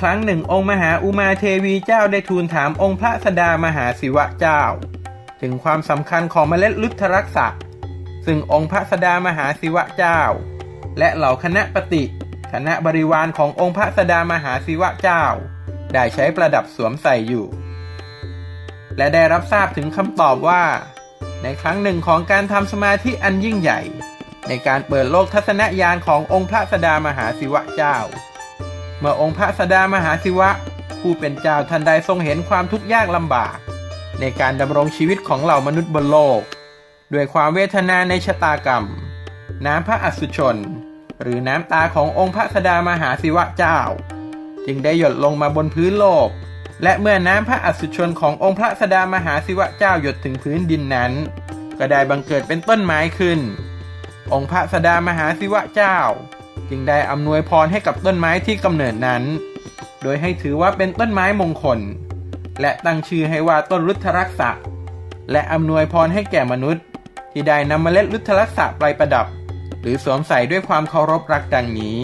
ครั้งหนึ่งองค์มหาอุมาเทวีเจ้าได้ทูลถามองค์พระสดามหาศิวะเจ้า ถึงความสำคัญของเมล็ดลุทธรักษะ ซึ่งองค์พระสดามหาศิวะเจ้า และเหล่าคณะปฏิคณะบริวารขององค์พระสดามหาศิวะเจ้า ได้ใช้ประดับสวมใส่อยู่ และได้รับทราบถึงคำตอบว่า ในครั้งหนึ่งของการทำสมาธิอันยิ่งใหญ่ ในการเปิดโลกทัศนญาณขององค์พระสดามหาศิวะเจ้า เมื่อองค์พระสดามหาศิวะ ผู้เป็นเจ้าทันใดทรงเห็นความทุกข์ยากลำบาก ในการดำรงชีวิตของเหล่ามนุษย์บนโลก ด้วยความเวทนาในชะตากรรม น้ำพระอสุชน หรือน้ำตาขององค์พระสดามหาศิวะเจ้า จึงได้หยดลงมาบนพื้นโลก และเมื่อน้ำพระอสุชนขององค์พระสดามหาศิวะเจ้าหยดถึงพื้นดินนั้น ก็ได้บังเกิดเป็นต้นไม้ขึ้น องค์พระสดามหาศิวะเจ้า จึงได้อำนวยพรให้กับต้นไม้ที่กำเนิดนั้น โดยให้ถือว่าเป็นต้นไม้มงคล และตั้งชื่อให้ว่าต้นรุทธรักษะ และอำนวยพรให้แก่มนุษย์ ที่ได้นำเมล็ดรุทธรักษะไปประดับ หรือสวมใส่ด้วยความเคารพรักดังนี้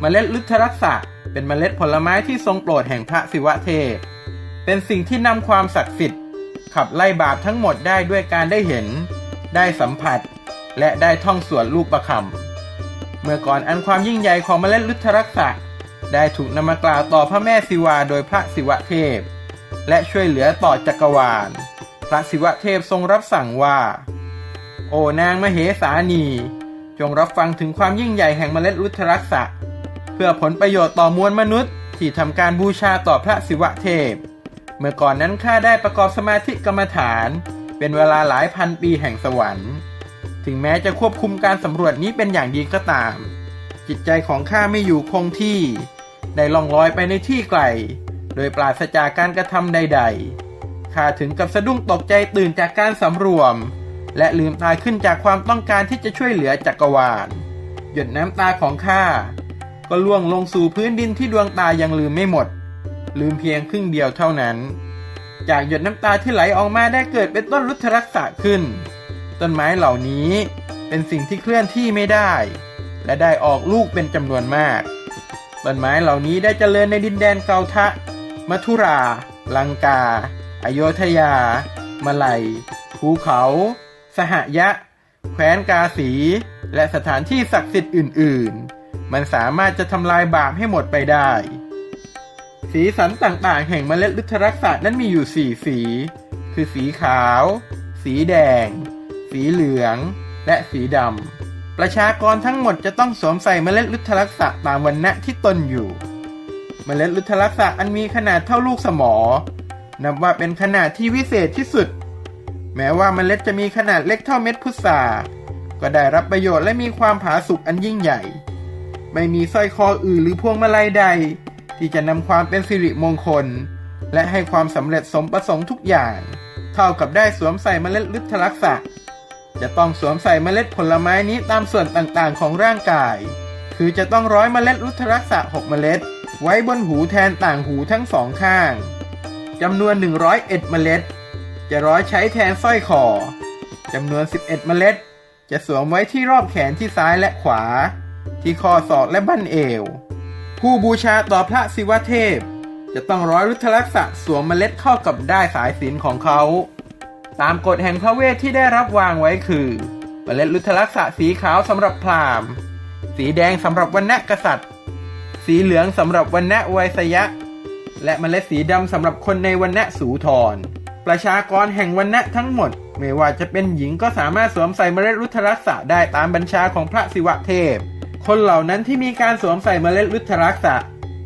เมล็ดรุทธรักษะเป็นเมล็ดผลไม้ที่ทรงโปรดแห่งพระศิวะเทพ เป็นสิ่งที่นำความศักดิ์สิทธิ์ขับไล่บาปทั้งหมดได้ด้วยการได้เห็น ได้สัมผัส และได้ท่องสวดลูกประคำเมื่อก่อนอันความยิ่งใหญ่ของเมล็ดลุทธรักษะ ได้ถูกนำมากล่าวต่อพระแม่ศิวาโดยพระศิวะเทพ และช่วยเหลือต่อจักรวาล พระศิวะเทพทรงรับสั่งว่า โอนางมเหสานี จงรับฟังถึงความยิ่งใหญ่แห่งเมล็ดลุทธรักษะ เพื่อผลประโยชน์ต่อมวลมนุษย์ ที่ทำการบูชาต่อพระศิวะเทพ เมื่อก่อนนั้นข้าได้ประกอบสมาธิกรรมฐาน เป็นเวลาหลายพันปีแห่งสวรรค์ ถึงแม้จะควบคุมการสำรวจนี้เป็นอย่างดีก็ตาม จิตใจของข้าไม่อยู่คงที่ ได้ล่องลอยไปในที่ไกล โดยปราศจากการกระทำใด ๆ ข้าถึงกับสะดุ้งตกใจตื่นจากการสำรวม และลืมตาขึ้นจากความต้องการที่จะช่วยเหลือจักรวาล หยดน้ำตาของข้าก็ล่วงลงสู่พื้นดินที่ดวงตายังลืมไม่หมด ลืมเพียงครึ่งเดียวเท่านั้น จากหยดน้ำตาที่ไหลออกมาได้เกิดเป็นต้นรุทธรักษะขึ้น ต้นไม้เหล่านี้เป็นสิ่งที่เคลื่อนที่ไม่ได้ และได้ออกลูกเป็นจำนวนมาก ต้นไม้เหล่านี้ได้เจริญในดินแดนเกาทะ มัทุรา ลังกา อโยธยามาลัย ภูเขา สหยะ แคว้นกาสี และสถานที่ศักดิ์สิทธิ์อื่น ๆ มันสามารถจะทำลายบาปให้หมดไปได้ สีสันต่างๆ แห่งเมล็ดลุทธรักษะนั้นมีอยู่สี่สี คือสีขาว สีแดง สีเหลือง และสีดำ ประชากรทั้งหมดจะต้องสวมใส่เมล็ดลุทธรักษะตามวันณะที่ตนอยู่ เมล็ดลุทธรักษะอันมีขนาดเท่าลูกสมอ นับว่าเป็นขนาดที่วิเศษที่สุด แม้ว่าเมล็ดจะมีขนาดเล็กเท่าเม็ดพุทราก็ได้รับประโยชน์และมีความผาสุกอันยิ่งใหญ่ ไม่มีสร้อยคออื่นหรือพวงมาลัยใด ที่จะนำความเป็นสิริมงคล และให้ความสำเร็จสมประสงค์ทุกอย่าง เท่ากับได้สวมใส่เมล็ดลุทธรักษะ จะต้องสวมใส่เมล็ดผลไม้นี้ตามส่วนต่างๆของร่างกาย คือจะต้องร้อยเมล็ดรุทรักษะ6เมล็ด ไว้บนหูแทนต่างหูทั้งสองข้างจำนวน 101 เมล็ด จะร้อยใช้แทนสร้อยคอจำนวน 11 เมล็ด จะสวมไว้ที่รอบแขนที่ซ้ายและขวา ที่ข้อศอกและบั้นเอว ผู้บูชาต่อพระศิวเทพ จะต้องร้อยรุทรักษะสวมเมล็ดเข้ากับได้สายสิญจนของเขา ตามกฎแห่งพระเวทที่ได้รับวางไว้คือเมล็ดลุทธลักษะสีขาวสำหรับพราหมณ์ สีแดงสำหรับวันณะกษัตริย์ สีเหลืองสำหรับวันณะไวยสยะ และเมล็ดสีดำสำหรับคนในวันณะสูทร ประชากรแห่งวันณะทั้งหมด ไม่ว่าจะเป็นหญิงก็สามารถสวมใส่เมล็ดรุทธรักษะได้ตามบัญชาของพระศิวะเทพ คนเหล่านั้นที่มีการสวมใส่เมล็ดรุทธรักษะ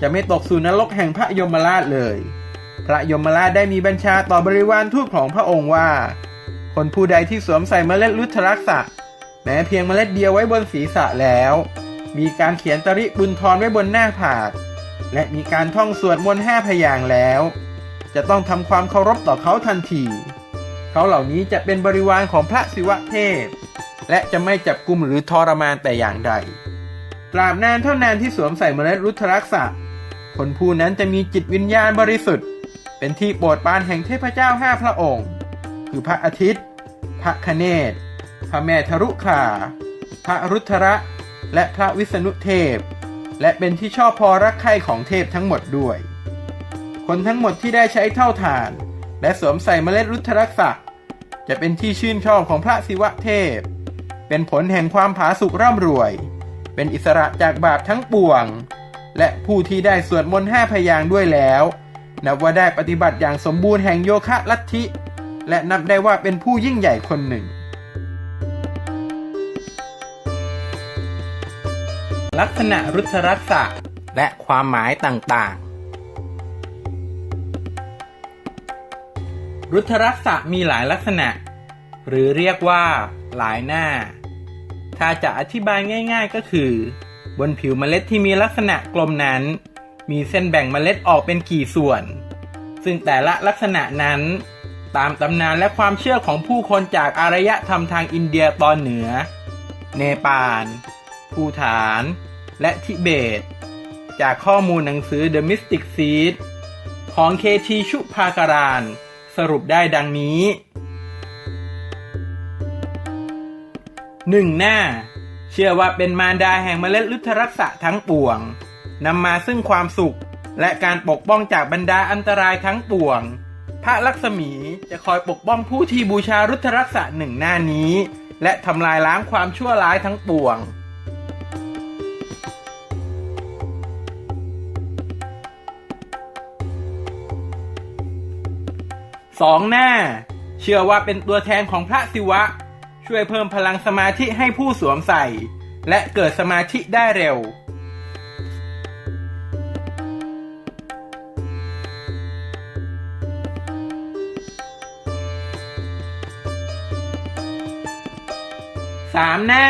จะไม่ตกสู่นรกแห่งพระยมราชเลย ระยมราชได้มีบัญชาต่อบริวารทูตของพระองค์ว่า คนผู้ใดที่สวมใส่เมล็ดรุทธรักษะ แม้เพียงเมล็ดเดียวไว้บนศีรษะแล้ว มีการเขียนตริบุญทรไว้บนหน้าผากและมีการท่องสวดมนต์ห้าพยางแล้ว จะต้องทำความเคารพต่อเขาทันที เขาเหล่านี้จะเป็นบริวารของพระศิวะเทพ และจะไม่จับกุมหรือทรมานแต่อย่างใดตราบนานเท่านานที่สวมใส่เมล็ดรุทธรักษะคนผู้นั้นจะมีจิตวิญญาณบริสุทธิ์ เป็นที่โปรดปรานแห่งเทพเจ้าห้าพระองค์ คือพระอาทิตย์ พระคเนศพระแม่ทรุขา พระรุทธระ และพระวิษณุเทพ และเป็นที่ชอบพอรักใคร่ของเทพทั้งหมดด้วย คนทั้งหมดที่ได้ใช้เท่าฐาน และสวมใส่เมล็ดรุทธรักษะจะเป็นที่ชื่นชอบของพระศิวะเทพ เป็นผลแห่งความผาสุกร่ำรวย เป็นอิสระจากบาปทั้งปวง และผู้ที่ได้สวดมนต์ห้าพยางด้วยแล้ว นับว่าได้ปฏิบัติอย่างสมบูรณ์แห่งโยคะลัทธิ และนับได้ว่าเป็นผู้ยิ่งใหญ่คนหนึ่ง ลักษณะรุทธรักษะและความหมายต่างๆ รุทธรักษะมีหลายลักษณะ หรือเรียกว่าหลายหน้า ถ้าจะอธิบายง่าย ๆก็คือ บนผิวเมล็ดที่มีลักษณะกลมนั้น มีเส้นแบ่งเมล็ดออกเป็นกี่ส่วน ซึ่งแต่ละลักษณะนั้น ตามตำนานและความเชื่อของผู้คนจากอารยธรรมทางอินเดียตอนเหนือ เนปาลภูฐาน และทิเบต จากข้อมูลหนังสือ The Mystic Seed ของเคทีชุภาการานสรุปได้ดังนี้หนึ่งหน้า เชื่อว่าเป็นมารดาแห่งเมล็ดลุทธรักษะทั้งปวง นำมาซึ่งความสุข และการปกป้องจากบรรดาอันตรายทั้งปวง พระลักษมีจะคอยปกป้องผู้ที่บูชารุทธรักษะหนึ่งหน้านี้ และทำลายล้างความชั่วร้ายทั้งปวง สองหน้า เชื่อว่าเป็นตัวแทนของพระศิวะ ช่วยเพิ่มพลังสมาธิให้ผู้สวมใส่ และเกิดสมาธิได้เร็ว สามหน้า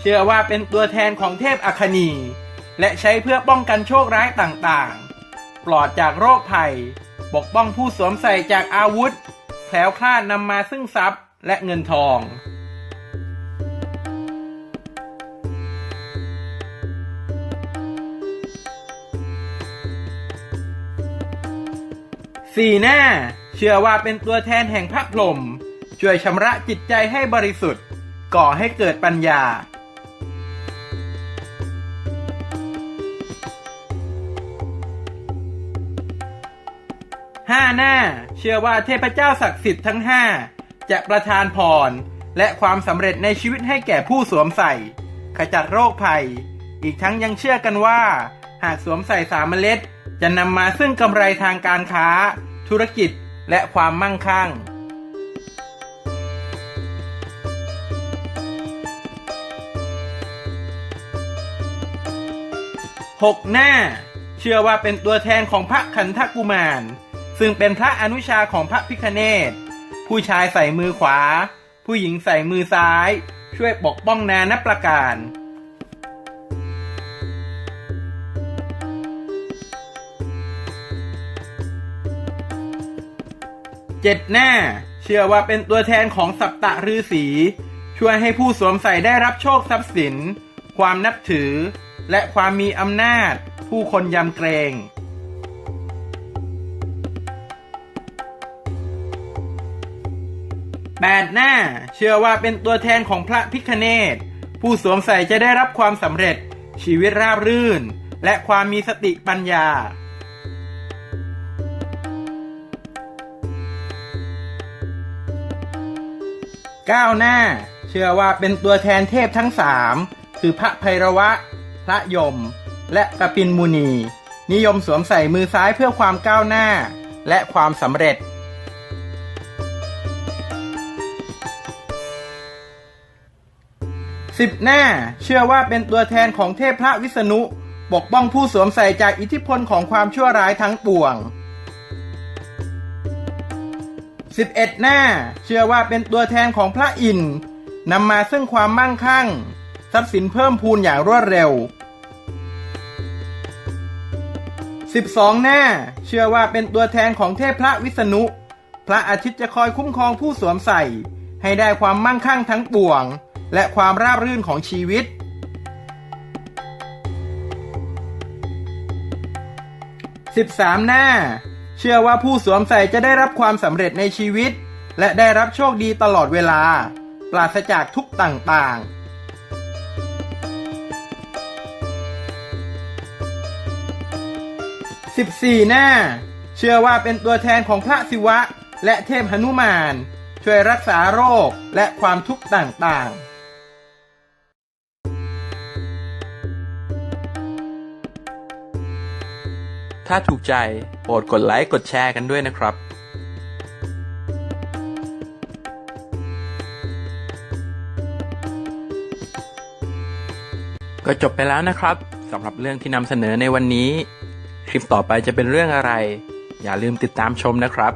เชื่อว่าเป็นตัวแทนของเทพอัคนี และใช้เพื่อป้องกันโชคร้ายต่างๆ ปลอดจากโรคภัย ปกป้องผู้สวมใส่จากอาวุธ แคล้วคลาดนำมาซึ่งทรัพย์และเงินทอง สี่หน้า เชื่อว่าเป็นตัวแทนแห่งพระพรหมช่วยชำระจิตใจให้บริสุทธิ์ ก่อให้เกิดปัญญาห้าหน้า เชื่อว่าเทพเจ้าศักดิ์สิทธิ์ทั้งห้าจะประทานพร และความสำเร็จในชีวิตให้แก่ผู้สวมใส่ ขจัดโรคภัย อีกทั้งยังเชื่อกันว่า หากสวมใส่สามเมล็ด จะนำมาซึ่งกำไรทางการค้า ธุรกิจและความมั่งคั่ง หกหน้า เชื่อว่าเป็นตัวแทนของพระขันธกุมาร ซึ่งเป็นพระอนุชาของพระพิคเนตผู้ชายใส่มือขวา ผู้หญิงใส่มือซ้าย ช่วยปกป้องนานับประการเจ็ดหน้า เชื่อว่าเป็นตัวแทนของสัปตะฤาษีช่วยให้ผู้สวมใส่ได้รับโชคทรัพย์สิน ความนับถือ และความมีอำนาจ ผู้คนยำเกรงแปดหน้า เชื่อว่าเป็นตัวแทนของพระพิคเนตผู้สวมใส่จะได้รับความสำเร็จ ชีวิตราบรื่น และความมีสติปัญญาก้าวหน้า เชื่อว่าเป็นตัวแทนเทพทั้งสามคือพระไพรวะ ระยม และกปินมุนี นิยมสวมใส่มือซ้ายเพื่อความก้าวหน้า และความสำเร็จ สิบหน้าเชื่อว่าเป็นตัวแทนของเทพพระวิษณุปกป้องผู้สวมใส่จากอิทธิพลของความชั่วร้ายทั้งปวง 11 หน้า เชื่อว่าเป็นตัวแทนของพระอินทร์นำมาซึ่งความมั่งคั่ง ทรัพย์สินเพิ่มพูนอย่างรวดเร็ว 12 หน้า เชื่อว่าเป็นตัวแทนของเทพพระวิษณุ พระอาทิตย์จะคอยคุ้มครองผู้สวมใส่ ให้ได้ความมั่งคั่งทั้งปวง และความราบรื่นของชีวิต 13 หน้า เชื่อว่าผู้สวมใส่จะได้รับความสำเร็จในชีวิต และได้รับโชคดีตลอดเวลา ปราศจากทุกต่างๆ 14 หน้า เชื่อว่าเป็นตัวแทนของพระศิวะ และเทพหนุมาน ช่วยรักษาโรคและความทุกข์ต่างๆถ้าถูกใจโปรดกดไลค์ กดแชร์กันด้วยนะครับก็จบไปแล้วนะครับสำหรับเรื่องที่นำเสนอในวันนี้ คลิปต่อไปจะเป็นเรื่องอะไร อย่าลืมติดตามชมนะครับ